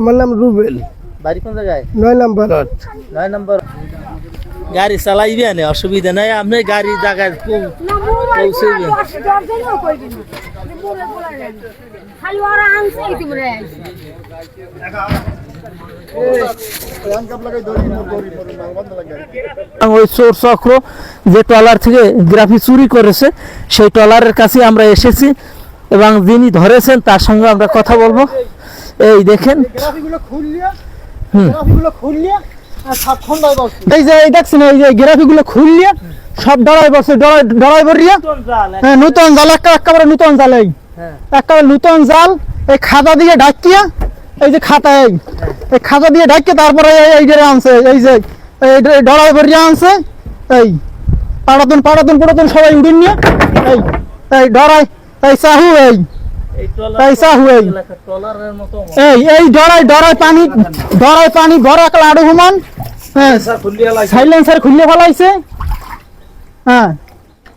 আমার নাম রুবেল। বাড়ি কোন জায়গায়? নয় নম্বর নয় নম্বর গাড়ি চালাইবে না অসুবিধা নাই আপনি গাড়ি জায়গায় পৌঁছাইবে ওই চোর চক্র যে ট্রলার থেকে গ্রাফি চুরি করেছে সেই ট্রলারের কাছে আমরা এসেছি এবং যিনি ধরেছেন তার সঙ্গে আমরা কথা বলব। এই দেখেন। এই যে এই দেখছেন এই যে গ্রাফিগুলো খুললিয়া সব ডরাই বসে ডরাই ডরাই ভরিয়া। হ্যাঁ নতুন জাল একটা একেবারে নতুন জাল এই। একেবারে নতুন জাল এই খাতা দিয়ে ঢাকিয়া এই যে খাতা এই। এই খাতা দিয়ে ঢাকিয়ে তারপরে এই যে আনছে এই যে এই ডরাই ভরিয়া আনছে এই। পাড়াতন পাড়াতন পাড়াতন সবাই উড়িন নিয়ে এই এই ডরাই এই চাহু এই। পয়সা মতো এই এই ডরাই ডরাই পানি ডরাই পানি হুমান হ্যাঁ সাইলেন্সার খুলে ফেলাইছে হ্যাঁ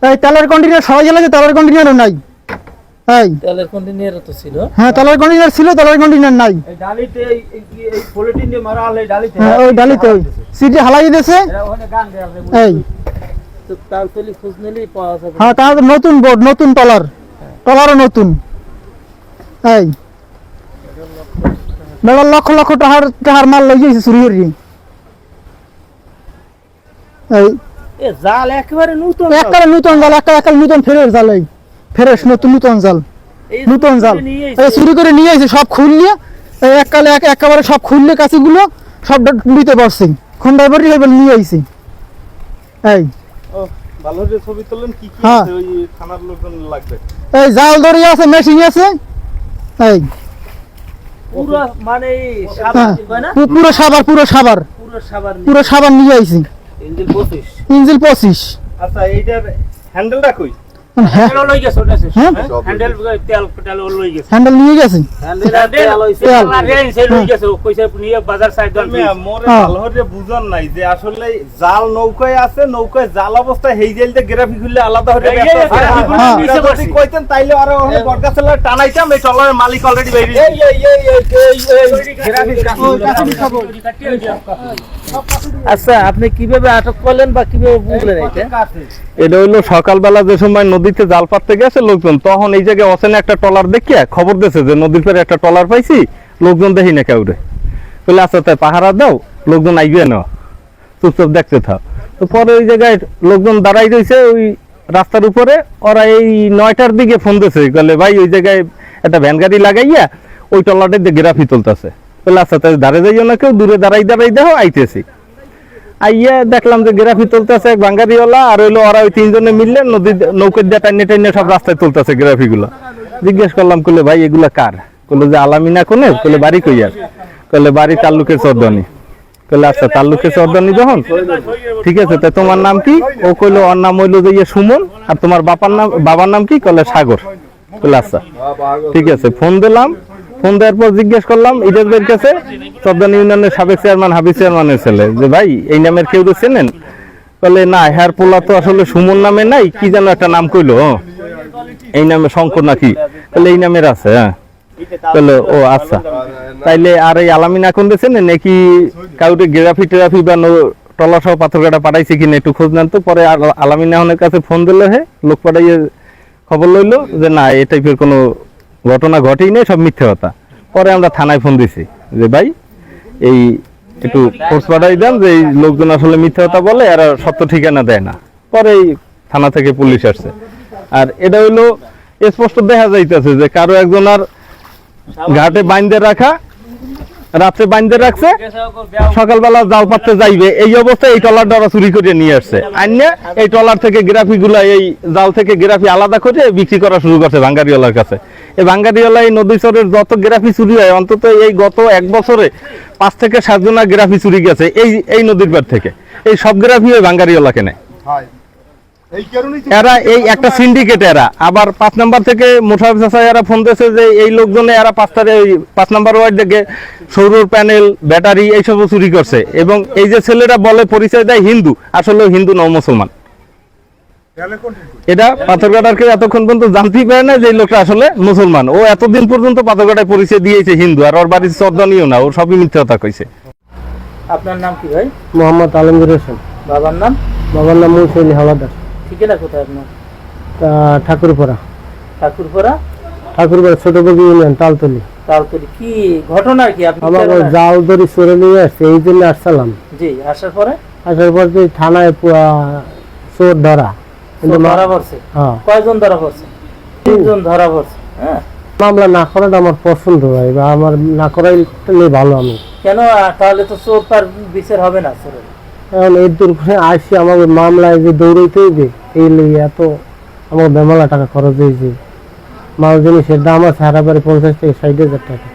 এই তেলের কন্টিনিউর সবাই তেলের নাই। এই তেলের তো ছিল। হ্যাঁ তেলের কন্টিনিউর ছিল তেলের কন্টিনিউর নাই। এই ডালিতে এই- এই- পলিথিন দিয়ে মারা হলে ডালিতে। হ্যাঁ ওই ডালিতে ওই। সিটি হালাই দিয়েছে ওখানে গান দেয় এই। তো তার তলি নিলেই পাওয়া যাবে। হ্যাঁ তার নতুন বোর্ড নতুন টলার টলারও নতুন। এই। বেড়ার লক্ষ লক্ষ টাকার টাকার মাল লই যাইছে চুরি করি এই। এ জাল একেবারে নতুন। একটা নতুন জাল একটা একটা নতুন ফেরের জাল এই। ফেরেস নতুন নতুন জাল। নতুন জাল। এই চুরি করে নিয়ে এসে সব খুললে এই এককালে এক একেবারে সব খুললে কাছিগুলো সব দিতে পারছি খুন্ডাই বাড়ি এবার নিয়ে আইছি। এই। ভালো যে ছবি তুললেন কি কি হ্যাঁ। আছে ওই থানার লোকজন লাগবে? এই জাল দড়ি আছে মেশিন আছে। এই। পুরো মানে এই সাবান হ্যাঁ পুরো সাবার পুরো সাবার। পুরো সাবান পুরো সাবার নিয়ে আইছি। ইঞ্জিন পঁচিশ। ইঞ্জিল পঁচিশ। আচ্ছা এইটার হ্যান্ডেলটা কই? হ্যাঁ লই গেছে ওটা হ্যাঁ হ্যান্ডেল তেল তেল গেছে হ্যান্ডেল নিয়ে গেছি তেল। মোরে হ্যাঁ। ভালো করে বুঝান নাই যে আসলে জাল নৌকায় আছে নৌকায় জাল অবস্থায় হেই জালতে গ্রাফি খুললে আলাদা হয়ে হ্যাঁ। কইতেন তাইলে আরও টানাইতাম এই টলারের মালিক অলরেডি বেরিয়ে আচ্ছা আপনি কীভাবে আটক করলেন বা কীভাবে বুঝলেন এটা এটা হইল সকালবেলা যে সময় নদীতে জাল পাততে গেছে লোকজন। তখন এই জায়গায় অচেনা একটা টলার দেখিয়া খবর দিয়েছে যে নদীর পারে একটা টলার পাইছি, লোকজন দেখি না কাউরে। বলে আচ্ছা তাই পাহারা দাও, লোকজন আইবে না চুপচাপ দেখতে থাক। তো পরে ওই জায়গায় লোকজন দাঁড়াই রয়েছে ওই রাস্তার উপরে। ওরা এই নয়টার দিকে ফোন দিয়েছে বলে ভাই, ওই জায়গায় একটা ভ্যান গাড়ি লাগাইয়া ওই টলারটা দিয়ে গ্রাফি তুলতেছে। বলে আচ্ছা তাই দাঁড়ে যাইও না কেউ, দূরে দাঁড়াই দাঁড়াই দেখো, আইতেছি। আইয়া দেখলাম যে গ্রাফি তুলতেছে এক বাঙ্গারিওয়ালা আর হইল ওরা ওই তিনজনে মিললে নদী নৌকের দিয়ে টাইনে টাইনে সব রাস্তায় তুলতেছে গ্রাফি গুলো জিজ্ঞেস করলাম কলে ভাই, এগুলা কার? কলে যে আলামিনা কোনে? কলে বাড়ি কইয়ার কলে বাড়ি তাল্লুকের চর্দনি। কলে আচ্ছা তাল্লুকের চর্দনি যখন? ঠিক আছে, তা তোমার নাম কি? ও কইলো, ওর নাম হইল যে ইয়ে সুমন, আর তোমার বাবার নাম বাবার নাম কি? কলে সাগর। কলে আচ্ছা ঠিক আছে, ফোন দিলাম। ফোন দেওয়ার পর জিজ্ঞেস করলাম ভাইয়ের কাছে? চর্দানি ইউনিয়নের সাবেক চেয়ারম্যান, হাবিব চেয়ারম্যানের ছেলে। যে, ভাই, এই নামের কেউ তো চেনেন? বলে, না, হেয়ার পোলা তো আসলে সুমন নামে নাই, কি যেন একটা নাম কইলো। এই নামে শঙ্কর নাকি? তাহলে এই নামের আছে হ্যাঁ। বলে, ও আচ্ছা। তাইলে আর এই আলামিন এখন দিয়েছেন নাকি কাউকে গ্রাফি টেরাফি বা টলা সহ পাথর কাটা পাঠাইছে কিনা একটু খোঁজ নেন তো? পরে আল- আলামিন আহনের কাছে ফোন দিলে হে, লোক পাঠাইয়ে খবর লইলো যে, না, এই টাইপের কোনো ঘটনা ঘটেই নেই, সব মিথ্যে কথা। পরে আমরা থানায় ফোন দিছি যে, ভাই, এই একটু ফোর্স পাঠাই দেন যে, এই লোকজন আসলে মিথ্যে কথা বলে আর সত্য ঠিকানা দেয় না। পরে এই থানা থেকে পুলিশ আসছে। আর এটা হইল, স্পষ্ট দেখা যাইতেছে যে, কারও একজন আর ঘাটে বাইন্দে রাখা রাত্রে বাইন্দে রাখছে, সকালবেলা জাল পাততে যাইবে। এই অবস্থায় এই টলারটা ওরা চুরি করে নিয়ে আসছে। আইনে এই টলার থেকে গ্রাফি গুলা এই জাল থেকে গ্রাফি আলাদা করে বিক্রি করা শুরু করছে ভাঙ্গারিওয়ালার কাছে। এই ভাঙ্গারিওয়ালা এই নদী চরের যত গ্রাফি চুরি হয়, অন্তত এই গত এক বছরে পাঁচ থেকে সাতজনা গ্রাফি চুরি গেছে এই এই নদীর পার থেকে। এই সব গ্রাফি ওই ভাঙ্গারিওয়ালা কেনে এরা এই একটা সিন্ডিকেট এরা। আবার পাঁচ নাম্বার থেকে মোশারফ চাচা এরা ফোন দিয়েছে যে এই লোকজনে এরা পাঁচটারে ওই পাঁচ নাম্বার ওয়ার্ড থেকে সৌর প্যানেল ব্যাটারি এইসব চুরি করছে। এবং এই যে ছেলেরা বলে পরিচয় দেয় হিন্দু আসলে হিন্দু নও মুসলমান। এটা পাথরঘাটার কেউ এতক্ষণ পর্যন্ত জানতেই পারে না যে এই লোকটা আসলে মুসলমান। ও এতদিন পর্যন্ত পাথরঘাটায় পরিচয় দিয়েছে হিন্দু আর ওর বাড়ির চর্দনীয় না ও সবই মিথ্যা কইছে। আপনার নাম কি ভাই? মোহাম্মদ আলমগীর হোসেন। বাবার নাম? বাবার নাম মুসলি হাওলাদার। ঠিকানা কোথায় আপনার? ঠাকুরপাড়া। ঠাকুরপাড়া? ঠাকুরপাড়া ছোট বগি ইউনিয়ন তালতলি। তালতলি। কি ঘটনা কি? আপনি আমার? জাল ধরে নিয়ে আসছে এই জন্য আসছিলাম। জি আসার পরে? আসার পর যে থানায় চোর ধরা। কিন্তু ধরা পড়ছে? হ্যাঁ। কয়জন ধরা পড়ছে? তিনজন ধরা পড়ছে হ্যাঁ? মামলা না করাটা আমার পছন্দ হয় বা আমার না করাইলে ভালো আমি। কেন? তাহলে তো চোর তার বিচার হবে না চোরের। এখন এই দুর্ঘটনায় আসি আমাকে মামলায় যে দৌড়াইতে হইবে, এই লইয়া এত আমার বেমালা টাকা খরচ হয়েছে মাল জিনিসের দাম আছে হারাবারে পঞ্চাশ থেকে ষাট হাজার টাকা।